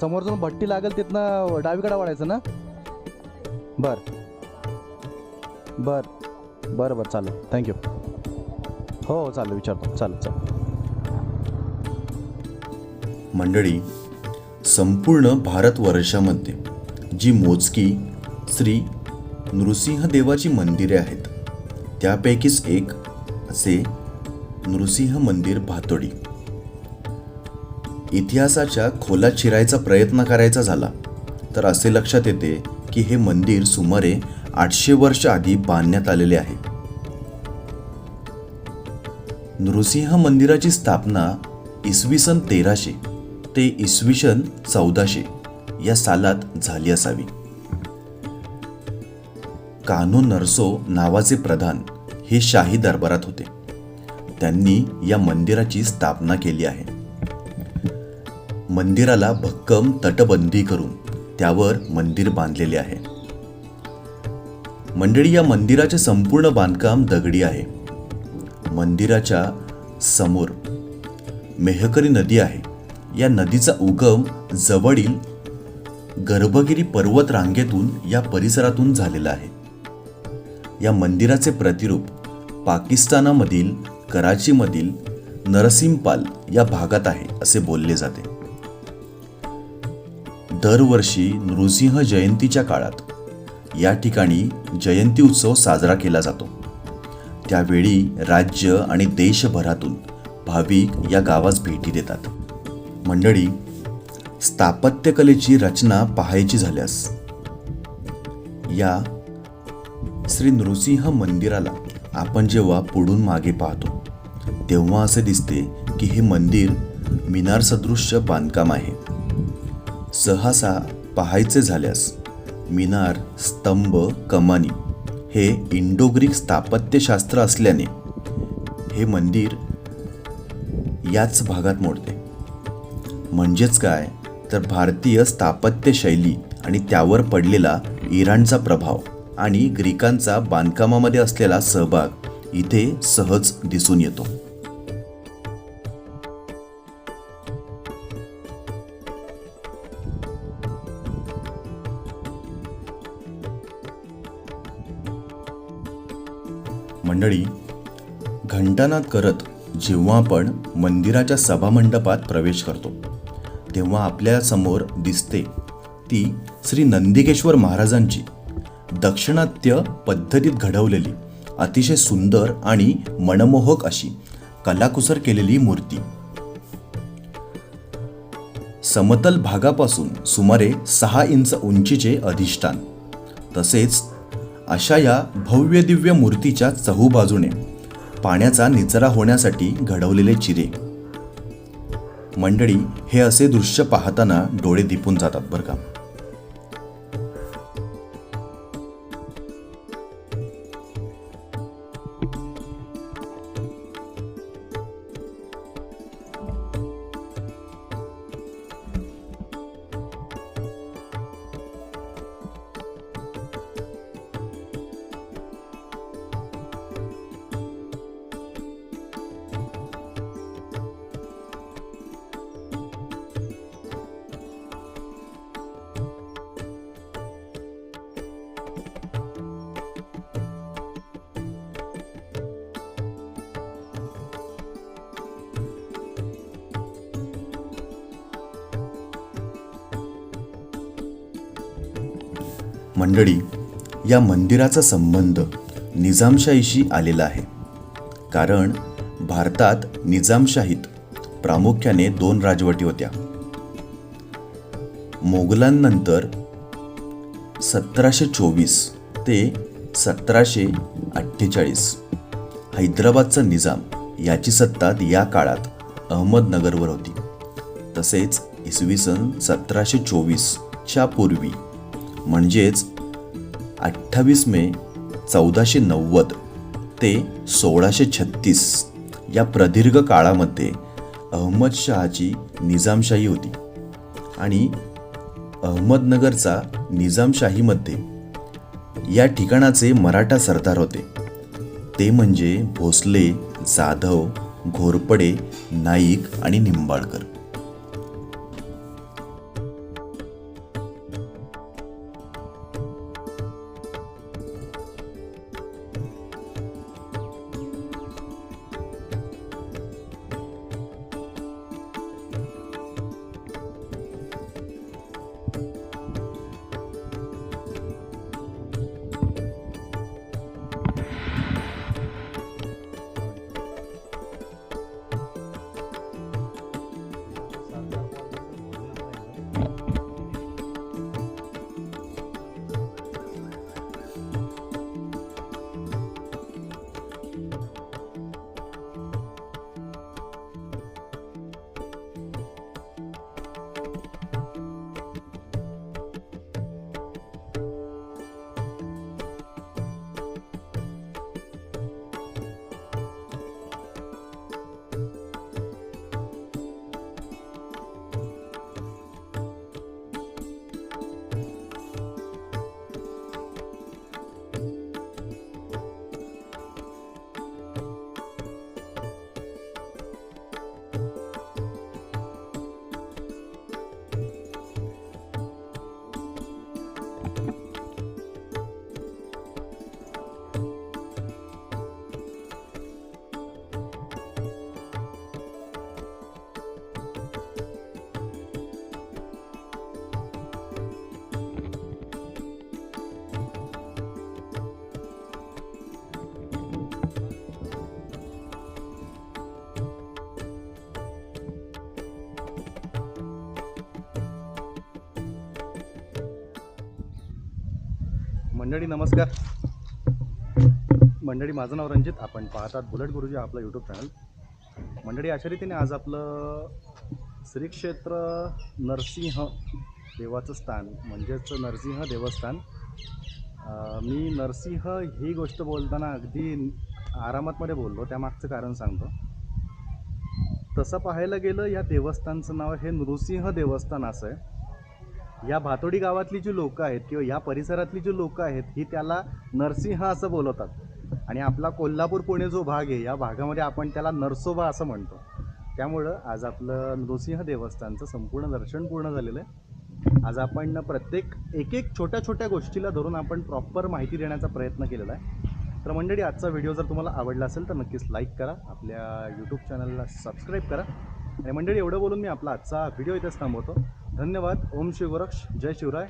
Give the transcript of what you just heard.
समोर जाऊन भट्टी लागेल तिथनं डावीकडे वाढायचं ना? बर. बर. बरं बरं चालेल. थँक्यू हो हो चालेल विचारतो. चालेल चालेल. मंडळी संपूर्ण भारतवर्षामध्ये जी मोजकी श्री नृसिंहदेवाची मंदिरे आहेत त्यापैकीच एक असे नृसिंह मंदिर भातोडी. इतिहासाच्या खोलात शिरायचा प्रयत्न करायचा झाला तर असे लक्षात येते की हे मंदिर सुमारे आठशे वर्ष आधी बांधण्यात आलेले आहे. नृसिंह मंदिराची स्थापना इसवी सन तेराशे ते इसवी सन चौदाशे या सालात झाली असावी. कान्हो नरसो नावाचे प्रधान हे शाही दरबारात होते. त्यांनी या मंदिराची स्थापना केली आहे. मंदिराला भक्कम तटबंदी करून त्यावर मंदिर बांधलेले आहे. मंडळी या मंदिराचे संपूर्ण बांधकाम दगडी आहे. मंदिराच्या समोर मेहकरी नदी आहे. या नदीचा उगम जवळील गर्भगिरी पर्वत रांगेतून या परिसरातून झालेला आहे. या मंदिराचे प्रतिरूप पाकिस्तानामधील कराचीमधील नरसिंहपाल या भागात आहे असे बोलले जाते. दरवर्षी नृसिंह जयंतीच्या काळात या ठिकाणी जयंती उत्सव साजरा केला जातो. त्यावेळी राज्य आणि देशभरातून भाविक या गावास भेटी देतात. मंडळी स्थापत्यकलेची रचना पाहायची झाल्यास या श्री नृसिंह मंदिराला आपण जेव्हा पुढून मागे पाहतो तेव्हा असे दिसते की हे मंदिर मिनार सदृश्य बांधकाम आहे. सहसा पाहायचे झाल्यास मिनार स्तंभ कमानी हे इंडो ग्रीक स्थापत्यशास्त्र असल्याने हे मंदिर याच भागात मोडते. म्हणजेच काय? तर भारतीय स्थापत्य शैली आणि त्यावर पडलेला इराणचा प्रभाव. आणि ग्रीकांचा बांधकामामध्ये असलेला सहभाग इथे सहज दिसून येतो. मंडळी घंटानाद करत जेव्हा आपण मंदिराच्या सभामंडपात प्रवेश करतो तेव्हा आपल्यासमोर दिसते ती श्री नंदिकेश्वर महाराजांची दक्षिणात्य पद्धतीत घडवलेली अतिशय सुंदर आणि मनमोहक अशी कलाकुसर केलेली मूर्ती. समतल भागापासून सुमारे सहा इंच उंचीचे अधिष्ठान तसेच अशा या भव्यदिव्य मूर्तीच्या चहूबाजूने पाण्याचा निचरा होण्यासाठी घडवलेले चिरे. मंडळी हे असे दृश्य पाहताना डोळे दिपून जातात बरं का? मंडळी या मंदिराचा संबंध निजामशाहीशी आलेला आहे. कारण भारतात निजामशाहीत प्रामुख्याने दोन राजवटी होत्या. मोगलांनंतर सतराशे चोवीस ते सतराशे अठ्ठेचाळीस हैदराबादचा निजाम याची सत्ता या काळात अहमदनगरवर होती. तसेच इसवी सन सतराशे चोवीसच्या पूर्वी म्हणजेच अठ्ठावीस मे चौदाशे नव्वद ते सोळाशे छत्तीस या प्रदीर्घ काळामध्ये अहमदशहाची निजामशाही होती आणि अहमदनगरचा निजामशाहीमध्ये या ठिकाणाचे मराठा सरदार होते. ते म्हणजे भोसले जाधव घोरपडे नाईक आणि निंबाळकर. मंडळी नमस्कार. मंडळी माझं नाव रंजित आपण पाहतात बुलेट गुरुजी आपलं यूट्यूब चॅनल मंडळी अशा रीतीने आज आपलं श्री क्षेत्र नरसिंह देवाचं स्थान म्हणजेच नरसिंह देवस्थान. मी नरसिंह ही गोष्ट बोलताना अगदी आरामातमध्ये बोललो त्यामागचं कारण सांगतो. तसं पाहायला गेलं या देवस्थानचं नाव हे नृसिंह देवस्थान असं आहे. या भातोडी गावातली जी लोकं आहेत किंवा या परिसरातली जी लोकं आहेत ही त्याला नरसिंह असं बोलवतात. आणि आपला कोल्हापूर पुणे जो भाग आहे या भागामध्ये आपण त्याला नरसोबा असं म्हणतो. त्यामुळं आज आपलं नृसिंह देवस्थानचं संपूर्ण दर्शन पूर्ण झालेलं आहे. आज आपण प्रत्येक एक एक छोट्या छोट्या गोष्टीला धरून आपण प्रॉपर माहिती देण्याचा प्रयत्न केलेला आहे. तर मंडळी आजचा व्हिडिओ जर तुम्हाला आवडला असेल तर नक्कीच लाईक करा आपल्या यूट्यूब चॅनलला सबस्क्राईब करा. आणि मंडळी एवढं बोलून मी आपला आजचा व्हिडिओ इथेच थांबवतो. धन्यवाद. ओम शिवरक्ष जय शिवराय.